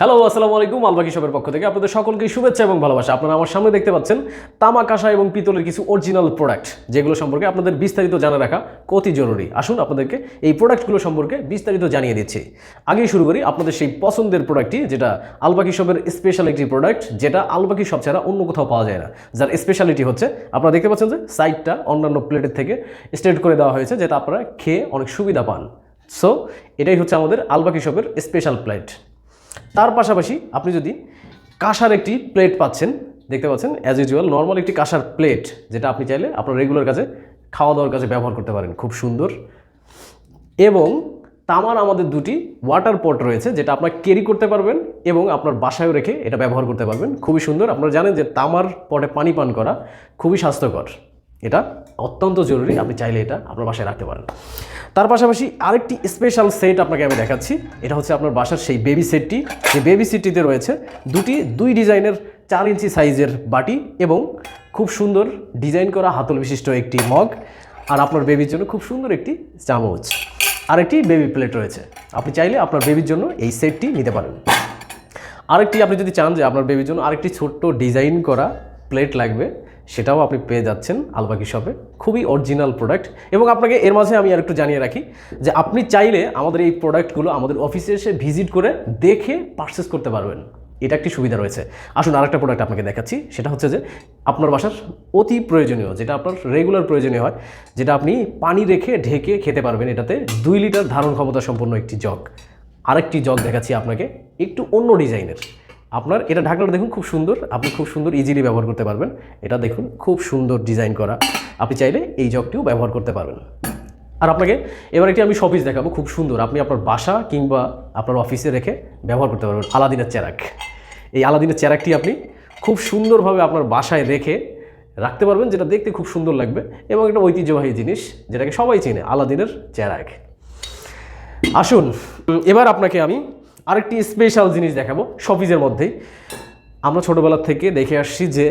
Hello, আসসালামু আলাইকুম আলবাকি শপের পক্ষ থেকে আপনাদের সকলকে শুভেচ্ছা এবং ভালোবাসা। আপনারা আমার সামনে দেখতে পাচ্ছেন তামাক আশা এবং পিতলের কিছু অরিজিনাল প্রোডাক্ট যেগুলো সম্পর্কে আপনাদের বিস্তারিত জানা রাখা অতি জরুরি। আসুন, আপনাদেরকে এই প্রোডাক্টগুলো সম্পর্কে বিস্তারিত জানিয়ে দিচ্ছি। আগেই শুরু করি, আপনাদের সেই পছন্দের প্রোডাক্টটি যেটা আলবাকি শপের স্পেশাল একটি প্রোডাক্ট যেটা আলবাকি শপ ছাড়া অন্য কোথাও পাওয়া যায় না। যার স্পেশালিটি হচ্ছে, আপনারা দেখতে পাচ্ছেন যে সাইডটা অন্যান্য প্লেটের থেকে স্ট্রেট করে দেওয়া হয়েছে, যেটা আপনারা খেয়ে অনেক সুবিধা পান। সো এটাই হচ্ছে আমাদের আলবাকি শপের স্পেশাল প্লেট তার পাশাপাশি আপনি যদি কাঁসার একটি প্লেট পাচ্ছেন, দেখতে পাচ্ছেন অ্যাজ ইউজুয়াল নর্মাল একটি কাঁসার প্লেট যেটা আপনি চাইলে আপনার রেগুলার কাজে খাওয়া দাওয়ার কাজে ব্যবহার করতে পারেন, খুব সুন্দর। এবং তামার আমাদের দুটি ওয়াটার পট রয়েছে, যেটা আপনার ক্যারি করতে পারবেন এবং আপনার বাসায়ও রেখে এটা ব্যবহার করতে পারবেন। খুবই সুন্দর, আপনারা জানেন যে তামার পটে পানি পান করা খুবই স্বাস্থ্যকর। এটা অত্যন্ত জরুরি, আপনি চাইলে এটা আপনার বাসায় রাখতে পারেন। তার পাশাপাশি আরেকটি স্পেশাল সেট আপনাকে আমি দেখাচ্ছি, এটা হচ্ছে আপনার বাসার সেই বেবি সেটটি যে বেবি সেটটিতে রয়েছে দুটি, দুই ডিজাইনের চার ইঞ্চি সাইজের বাটি এবং খুব সুন্দর ডিজাইন করা হাতল বিশিষ্ট একটি মগ আর আপনার বেবির জন্য খুব সুন্দর একটি চামচ। আরেকটি বেবি প্লেট রয়েছে, আপনি চাইলে আপনার বেবির জন্য এই সেটটি নিতে পারেন। আরেকটি, আপনি যদি চান যে আপনার বেবির জন্য আরেকটি ছোট্ট ডিজাইন করা প্লেট লাগবে সেটাও আপনি পেয়ে যাচ্ছেন আলবাকি শপে খুবই অরিজিনাল প্রোডাক্ট এবং আপনাকে এর মাঝে আমি আর একটু জানিয়ে রাখি যে আপনি চাইলে আমাদের এই প্রোডাক্টগুলো আমাদের অফিসে এসে ভিজিট করে দেখে পারচেস করতে পারবেন। এটা একটি সুবিধা রয়েছে। আসুন আরেকটা প্রোডাক্ট আপনাকে দেখাচ্ছি। সেটা হচ্ছে যে আপনার বাসার অতি প্রয়োজনীয়, যেটা আপনার রেগুলার প্রয়োজনীয় হয়, যেটা আপনি পানি রেখে ঢেকে খেতে পারবেন এটাতে দুই লিটার ধারণ ক্ষমতা সম্পন্ন একটি জগ আরেকটি জগ দেখাচ্ছি আপনাকে, একটু অন্য ডিজাইনের আপনার এটা ঢাকনাটা দেখুন খুব সুন্দর। আপনি খুব সুন্দর ইজিলি ব্যবহার করতে পারবেন। এটা দেখুন খুব সুন্দর ডিজাইন করা। আপনি চাইলে এই জগটিও ব্যবহার করতে পারবেন। আর আপনাকে এবার একটি আমি শপিস দেখাবো, খুব সুন্দর। আপনি আপনার বাসা কিংবা আপনার অফিসে রেখে ব্যবহার করতে পারবেন আলাদিনের চেরাক। এই আলাদিনের চেরাকটি আপনি খুব সুন্দরভাবে আপনার বাসায় রেখে রাখতে পারবেন, যেটা দেখতে খুব সুন্দর লাগবে এবং একটা ঐতিহ্যবাহী জিনিস, যেটাকে সবাই চেনে, আলাদিনের চেরাক। আসুন এবার আপনাকে আমি আরেকটি স্পেশাল জিনিস দেখাবো শপিজের মধ্যেই। আমরা ছোটোবেলার থেকে দেখে আসছি যে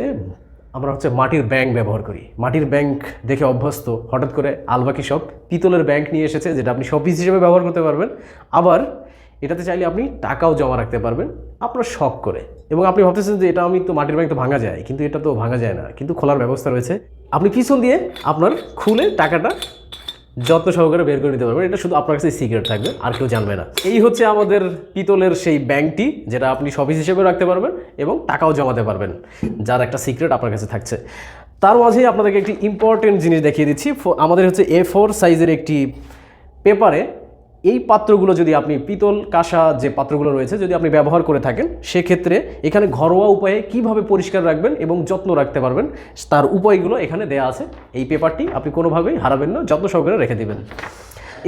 আমরা হচ্ছে মাটির ব্যাংক ব্যবহার করি। মাটির ব্যাংক দেখে অভ্যস্ত। হঠাৎ করে আলবাকি সব পিতলের ব্যাংক নিয়ে এসেছে যেটা আপনি শপিস হিসেবে ব্যবহার করতে পারবেন। আবার এটাতে চাইলে আপনি টাকাও জমা রাখতে পারবেন। আপনার শখ করে। এবং আপনি ভাবতেছেন যে এটা আমি তো মাটির ব্যাংক তো ভাঙা যায়, কিন্তু এটা তো ভাঙা যায় না। কিন্তু খোলার ব্যবস্থা রয়েছে। আপনি পিছন দিয়ে আপনার খুলে টাকাটা যত্ন সহকারে বের করে নিতে পারবেন। এটা শুধু আপনার কাছে সিক্রেট থাকবে, আর কেউ জানবে না। এই হচ্ছে আমাদের পিতলের সেই ব্যাংকটি, যেটা আপনি সফিস হিসেবে রাখতে পারবেন এবং টাকাও জমাতে পারবেন, যার একটা সিক্রেট আপনার কাছে থাকছে। তার মাঝেই আপনাদেরকে একটি ইম্পর্টেন্ট জিনিস দেখিয়ে দিচ্ছি। আমাদের হচ্ছে এ ফোর সাইজের একটি পেপারে এই পাত্রগুলো যদি আপনি পিতল, কাঁসা যে পাত্রগুলো রয়েছে যদি আপনি ব্যবহার করে থাকেন, সেক্ষেত্রে এখানে ঘরোয়া উপায়ে কীভাবে পরিষ্কার রাখবেন এবং যত্ন রাখতে পারবেন, তার উপায়গুলো এখানে দেয়া আছে। এই পেপারটি আপনি কোনোভাবেই হারাবেন না, যত্ন সহকারে রেখে দেবেন।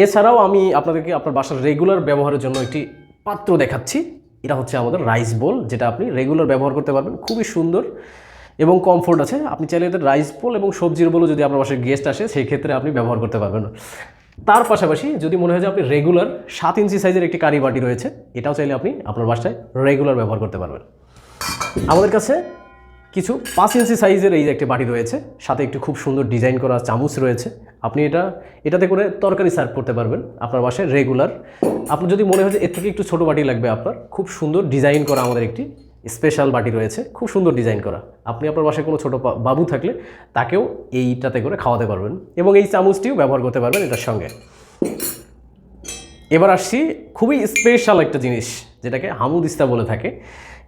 এছাড়াও আমি আপনাদেরকে আপনার বাসার রেগুলার ব্যবহারের জন্য একটি পাত্র দেখাচ্ছি। এটা হচ্ছে আমাদের রাইস বোল যেটা আপনি রেগুলার ব্যবহার করতে পারবেন। খুবই সুন্দর এবং কমফোর্ট আছে। আপনি চাইলে এদের রাইস বোল এবং সবজির বোলও যদি আপনার বাসায় গেস্ট আসে সেই ক্ষেত্রে আপনি ব্যবহার করতে পারবেন। তার পাশাপাশি যদি মনে হয় যে আপনি রেগুলার সাত ইঞ্চি সাইজের একটি কারি বাটি রয়েছে, এটাও চাইলে আপনি আপনার বাসায় রেগুলার ব্যবহার করতে পারবেন। আমাদের কাছে কিছু পাঁচ ইঞ্চি সাইজের এই যে একটি বাটি রয়েছে, সাথে একটি খুব সুন্দর ডিজাইন করা চামচ রয়েছে। আপনি এটা, এটাতে করে তরকারি সার্ভ করতে পারবেন আপনার বাসায় রেগুলার আপনার যদি মনে হয় যে এর থেকে একটু ছোটো বাটি লাগবে আপনার, খুব সুন্দর ডিজাইন করা আমাদের একটি স্পেশাল বাটি রয়েছে খুব সুন্দর ডিজাইন করা। আপনি আপনার বাসায় কোনো ছোটো বাবু থাকলে তাকেও এইটাতে করে খাওয়াতে পারবেন এবং এই চামচটিও ব্যবহার করতে পারবেন এটার সঙ্গে। এবার আসছি খুবই স্পেশাল একটা জিনিস যেটাকে হামুদিস্তা বলে থাকে।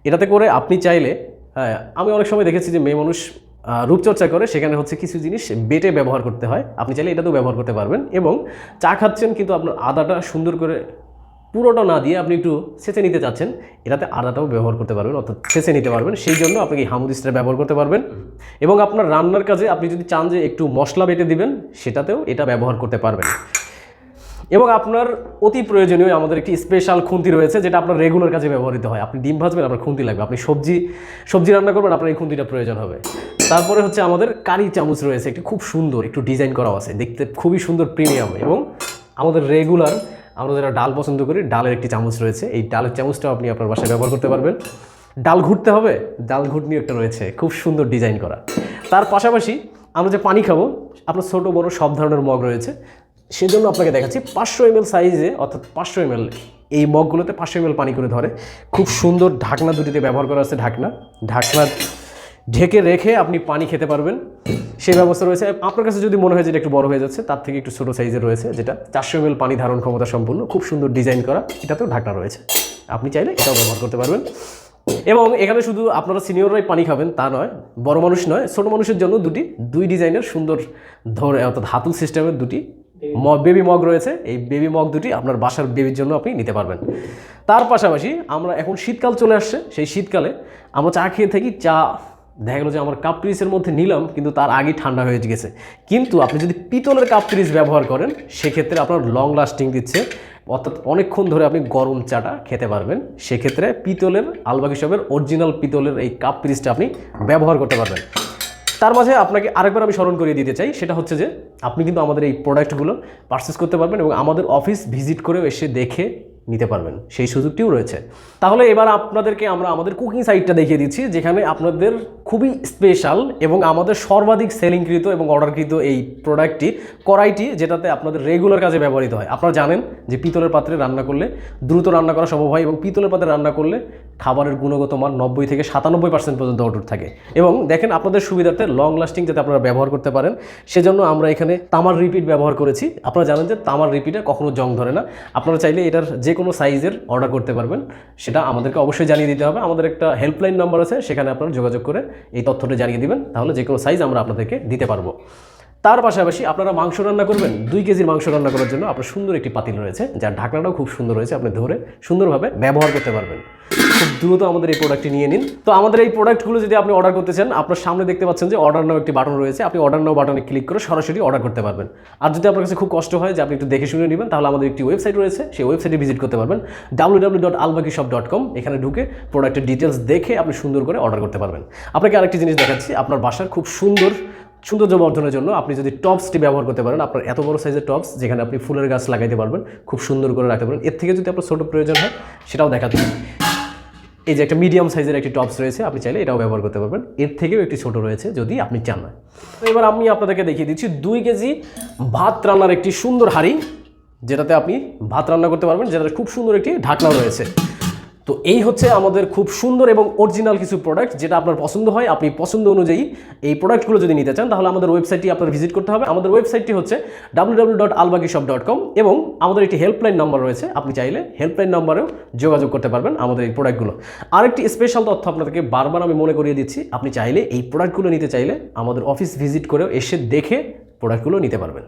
এটাতে করে আপনি চাইলে হ্যাঁ, আমি অনেক সময় দেখেছি যে মেয়ে মানুষ রূপচর্চা করে সেখানে হচ্ছে কিছু জিনিস বেটে ব্যবহার করতে হয়। আপনি চাইলে এটাতেও ব্যবহার করতে পারবেন এবং চা খাচ্ছেন কিন্তু আপনার আদাটা সুন্দর করে পুরোটা না দিয়ে আপনি একটু ছেঁচে নিতে চাচ্ছেন, এটাতে আদাটাও ব্যবহার করতে পারবেন, অর্থাৎ ছেঁচে নিতে পারবেন, সেই জন্য আপনি এই হামুদিস্তাটা ব্যবহার করতে পারবেন। এবং আপনার রান্নার কাজে আপনি যদি চান যে একটু মশলা বেটে দিবেন, সেটাতেও এটা ব্যবহার করতে পারবেন। এবং আপনার অতি প্রয়োজনীয় আমাদের একটি স্পেশাল খুন্তি রয়েছে, যেটা আপনার রেগুলার কাজে ব্যবহৃত হয়। আপনি ডিম ভাজবেন, আপনার খুন্তি লাগবে। আপনি সবজি সবজি রান্না করবেন, আপনার এই খুন্তিটা প্রয়োজন হবে। তারপরে হচ্ছে আমাদের কারি চামচ রয়েছে, একটি খুব সুন্দর, একটু ডিজাইন করা আছে। দেখতে খুবই সুন্দর প্রিমিয়াম এবং আমাদের রেগুলার আমরা যারা ডাল পছন্দ করি, ডালের একটি চামচ রয়েছে। এই ডালের চামচটাও আপনি আপনার বাসায় ব্যবহার করতে পারবেন। ডাল ঘুরতে হবে, ডাল ঘুটনি একটা রয়েছে, খুব সুন্দর ডিজাইন করা। তার পাশাপাশি আমরা যে পানি খাব, আপনার ছোটো, বড় সব ধরনের মগ রয়েছে। সেজন্য আপনাকে দেখাচ্ছি, পাঁচশো এম সাইজে, অর্থাৎ পাঁচশো এম এই মগগুলোতে পাঁচশো এমএল পানি করে ধরে। খুব সুন্দর ঢাকনা দুটিতে ব্যবহার করা আছে ঢাকনা। ঢাকনা ঢেকে রেখে আপনি পানি খেতে পারবেন। সেই ব্যবস্থা রয়েছে। আপনার কাছে যদি মনে হয় যে এটা একটু বড় হয়ে যাচ্ছে তার থেকে একটু ছোটো সাইজের রয়েছে যেটা চারশো এমএল পানি ধারণ ক্ষমতা সম্পূর্ণ খুব সুন্দর ডিজাইন করা এটাতেও ঢাকনা রয়েছে। আপনি চাইলে এটাও ব্যবহার করতে পারবেন। এবং এখানে শুধু আপনারা সিনিয়ররাই পানি খাবেন তা নয় বড় মানুষ নয় ছোট মানুষের জন্য দুটি দুই ডিজাইনের সুন্দর ধরে অর্থাৎ হাতুল সিস্টেমের দুটি বেবি মগ রয়েছে। এই বেবি মগ দুটি আপনার বাসার বেবির জন্য আপনি নিতে পারবেন। তার পাশাপাশি আমরা এখন শীতকাল চলে আসছে। সেই শীতকালে আমরা চা খেয়ে থাকি চা দেখা গেলো যে আমার কাপ পিরিসের মধ্যে নিলাম, কিন্তু তার আগেই ঠান্ডা হয়ে গেছে। কিন্তু আপনি যদি পিতলের কাপ পিরিস ব্যবহার করেন, সেক্ষেত্রে আপনার লং লাস্টিং দিচ্ছে। অর্থাৎ অনেকক্ষণ ধরে আপনি গরম চাটা খেতে পারবেন। সেক্ষেত্রে পিতলের আলবাকি সবের অরিজিনাল পিতলের এই কাপ পিরিসটা আপনি ব্যবহার করতে পারবেন। তার মাঝে আপনাকে আরেকবার আমি স্মরণ করিয়ে দিতে চাই, সেটা হচ্ছে যে আপনি কিন্তু আমাদের এই প্রোডাক্টগুলো পারচেস করতে পারবেন এবং আমাদের অফিস ভিজিট করেও এসে দেখে নিতে পারবেন, সেই সুযোগটিও রয়েছে। তাহলে এবার আপনাদেরকে আমরা আমাদের কুকিং সাইটটা দেখিয়ে দিচ্ছি, যেখানে আপনাদের খুবই স্পেশাল এবং আমাদের সর্বাধিক সেলিংকৃত এবং অর্ডারকৃত এই প্রোডাক্টটি কড়াইটি, যেটাতে আপনাদের রেগুলার কাজে ব্যবহৃত হয়। আপনারা জানেন যে পিতলের পাত্রে রান্না করলে দ্রুত রান্না করা সম্ভব হয় এবং পিতলের পাত্রে রান্না করলে খাবারের গুণগত মান নব্বই থেকে সাতানব্বই পার্সেন্ট পর্যন্ত অটুট থাকে। এবং দেখেন আপনাদের সুবিধার্থে লং লাস্টিং যাতে আপনারা ব্যবহার করতে পারেন, সেজন্য আমরা এখানে তামার রিপিট ব্যবহার করেছি। আপনারা জানেন যে তামার রিপিটে কখনো জং ধরে না। আপনারা চাইলে এটার যে কোনো সাইজের অর্ডার করতে পারবেন, সেটা আমাদেরকে অবশ্যই জানিয়ে দিতে হবে। আমাদের একটা হেল্পলাইন নাম্বার আছে, সেখানে আপনারা যোগাযোগ করে এই তথ্যটা জানিয়ে দিবেন, তাহলে যে কোনো সাইজ আমরা আপনাদেরকে দিতে পারব। তার পাশাপাশি আপনারা মাংস রান্না করবেন, দুই কেজির মাংস রান্না করার জন্য আপনার সুন্দর একটি পাতিল রয়েছে, যার ঢাকনাটাও খুব সুন্দর রয়েছে, আপনি ধরে সুন্দরভাবে ব্যবহার করতে পারবেন। খুব দ্রুত আমাদের এই প্রোডাক্টটি নিয়ে নিন। তো আমাদের এই প্রোডাক্টগুলো যদি আপনি অর্ডার করতে চান, আপনার সামনে দেখতে পাচ্ছেন যে অর্ডার নাও একটি বাটন রয়েছে, আপনি অর্ডার নাও বাটনে ক্লিক করে সরাসরি অর্ডার করতে পারবেন। আর যদি আপনার কাছে খুব কষ্ট হয় যে আপনি একটু দেখে শুনে নেবেন, তাহলে আমাদের একটি ওয়েবসাইট রয়েছে, সেই ওয়েবসাইটে ভিজিট করতে পারবেন। ডাব্লিউ ডট আলবাকি ডট কম এখানে ঢুকে প্রোডাক্টের ডিটেলস দেখে আপনি সুন্দর করে অর্ডার করতে পারবেন। আপনাকে আরেকটি জিনিস দেখাচ্ছি, আপনার বাসার খুব সুন্দর সৌন্দর্য বর্ধনের জন্য আপনি যদি টপসটি ব্যবহার করতে পারেন, আপনার এত বড় সাইজের টপস যেখানে আপনি ফুলের গাছ লাগাইতে পারবেন, খুব সুন্দর করে রাখতে পারেন এর থেকে যদি আপনার ছোটো প্রয়োজন হয়, সেটাও দেখাতে এই যে একটা মিডিয়াম সাইজের একটি টপস রয়েছে, আপনি চাইলে এটাও ব্যবহার করতে পারবেন। এর থেকেও একটি ছোট রয়েছে, যদি আপনি চান না। এবার আমি আপনাদেরকে দেখিয়ে দিচ্ছি, দুই কেজি ভাত রান্নার একটি সুন্দর হাঁড়ি, যেটাতে আপনি ভাত রান্না করতে পারবেন, যেটাতে খুব সুন্দর একটি ঢাকনাও রয়েছে। তো এই হচ্ছে আমাদের খুব সুন্দর এবং অরিজিনাল কিছু প্রোডাক্ট যেটা আপনার পছন্দ হয়, আপনি পছন্দ অনুযায়ী এই প্রোডাক্টগুলো যদি নিতে চান, তাহলে আমাদের ওয়েবসাইটটি আপনার ভিজিট করতে হবে। আমাদের ওয়েবসাইটটি হচ্ছে ডাব্লিউ এবং আমাদের একটি হেল্পলাইন নাম্বার রয়েছে। আপনি চাইলে হেল্পলাইন নাম্বারেও যোগাযোগ করতে পারবেন আমাদের এই প্রোডাক্টগুলো আরেকটি স্পেশাল তথ্য আপনাদেরকে বারবার আমি মনে করিয়ে দিচ্ছি, আপনি চাইলে এই প্রোডাক্টগুলো নিতে চাইলে আমাদের অফিস ভিজিট করেও এসে দেখে প্রোডাক্টগুলো নিতে পারবেন।